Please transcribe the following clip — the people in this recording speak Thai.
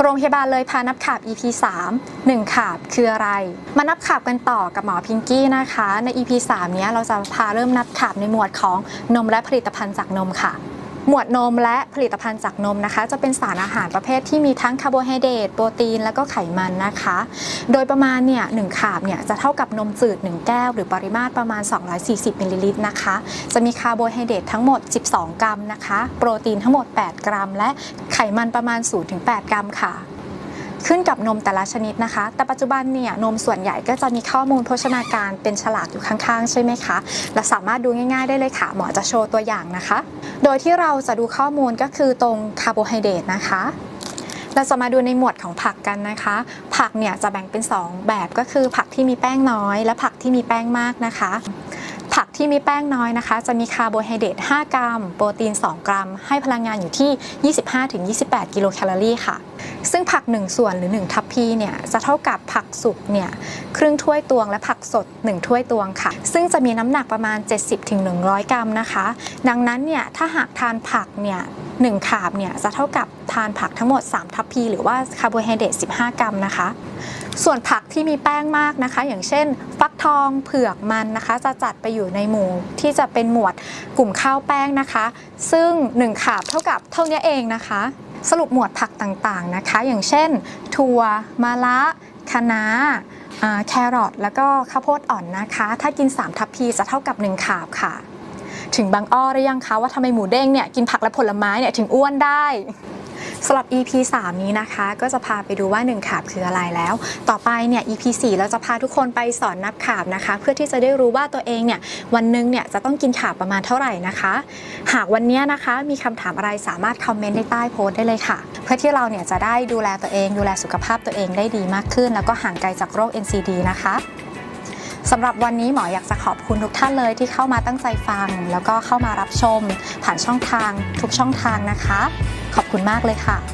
โรงพยาบาลเลยพานับขาบ EP 3 1ขาบคืออะไร มานับขาบกันต่อกับหมอพิงกี้นะคะ ใน EP 3เนี้ยเราจะพาเริ่มนับขาบในหมวดของนมและผลิตภัณฑ์จากนมค่ะ หมวดนมและผลิตภัณฑ์จากนมนะคะ จะเป็นสารอาหารประเภทที่มีทั้งคาร์โบไฮเดรตโปรตีน และก็ไขมันนะคะ โดยประมาณเนี่ยหนึ่งขาบเนี่ยจะเท่ากับนมจืด 1 แก้ว หรือปริมาตรประมาณ 240มิลลิลิตรนะคะ จะมีคาร์โบไฮเดรตทั้งหมด 12 กรัมนะคะ โปรตีนทั้งหมด 8 กรัม และไขมันประมาณ 0-8 กรัมค่ะ ขึ้นกับนมแต่ละชนิดนะคะ แต่ปัจจุบันเนี่ยนมส่วนใหญ่ก็จะมีข้อมูลโภชนาการเป็นฉลากอยู่ข้างๆ ใช่ไหมคะ และสามารถดูง่ายๆได้เลยค่ะ หมอจะโชว์ตัวอย่างนะคะ โดยที่เราจะดูข้อมูลก็คือตรงคาร์โบไฮเดรตนะคะเราจะมาดูในหมวดของผักกันนะคะ ผักเนี่ยจะแบ่งเป็น 2 แบบก็คือผักที่มีแป้งน้อย และผักที่มีแป้งมากนะคะ ผักที่มีแป้งน้อยนะคะ จะมีคาร์โบไฮเดรต5 กรัม โปรตีน 2 กรัม ให้พลังงานอยู่ที่ 25-28 กิโลแคลอรี่ค่ะ ซึ่งผัก 1 ส่วนหรือ 1 ทัพพีเนี่ยจะเท่ากับผักสุกเนี่ยครึ่งถ้วยตวงและผักสด 1 ถ้วยตวงค่ะ ซึ่งจะมีน้ำหนักประมาณ 70-100 กรัมนะคะ ดังนั้นเนี่ยถ้าหากทานผักเนี่ยหนึ่งขาบเนี่ยจะเท่ากับทานผักทั้งหมด 3 ทัพพี หรือว่าคาร์โบไฮเดรต15 กรัมนะคะ ส่วนผักที่มีแป้งมากนะคะ อย่างเช่น ฟักทองเผือกมันนะคะ จะจัดไปอยู่ในหมู่ที่จะเป็นหมวดกลุ่มข้าวแป้งนะคะ ซึ่ง1ขาบเท่ากับเท่านี้เองนะคะ สรุปหมวดผักต่างๆนะคะ อย่างเช่น ถั่วมะระคะน้าอ่าแครอทแล้วก็ข้าวโพดอ่อนนะคะ ถ้ากิน 3 ทัพพีจะเท่ากับ 1 ขาบค่ะ ถึงบางอ้อหรือยังคะว่าทำไมหมูเด้งเนี่ยกินผักและผลไม้เนี่ยถึงอ้วนได้ สำหรับ EP 3 นี้นะคะ ก็จะพาไปดูว่า 1 ขาบคืออะไรแล้ว ต่อไปเนี่ย EP 4 เราจะพาทุกคนไปสอนนับขาบนะคะ เพื่อที่จะได้รู้ว่าตัวเองเนี่ยวันหนึงเนี่ยจะต้องกินขาบประมาณเท่าไหร่นะคะ หากวันนี้นะคะมีคำถามอะไรสามารถคอมเมนต์ในใต้โพสต์ได้เลยค่ะ เพื่อที่เราเนี่ยจะได้ดูแลตัวเอง ดูแลสุขภาพตัวเองได้ดีมากขึ้น แล้วก็ห่างไกลจากโรค NCD นะคะ สำหรับวันนี้หมออยากจะขอบคุณทุกท่านเลยที่เข้ามาตั้งใจฟัง แล้วก็เข้ามารับชม ผ่านช่องทางทุกช่องทางนะคะ ขอบคุณมากเลยค่ะ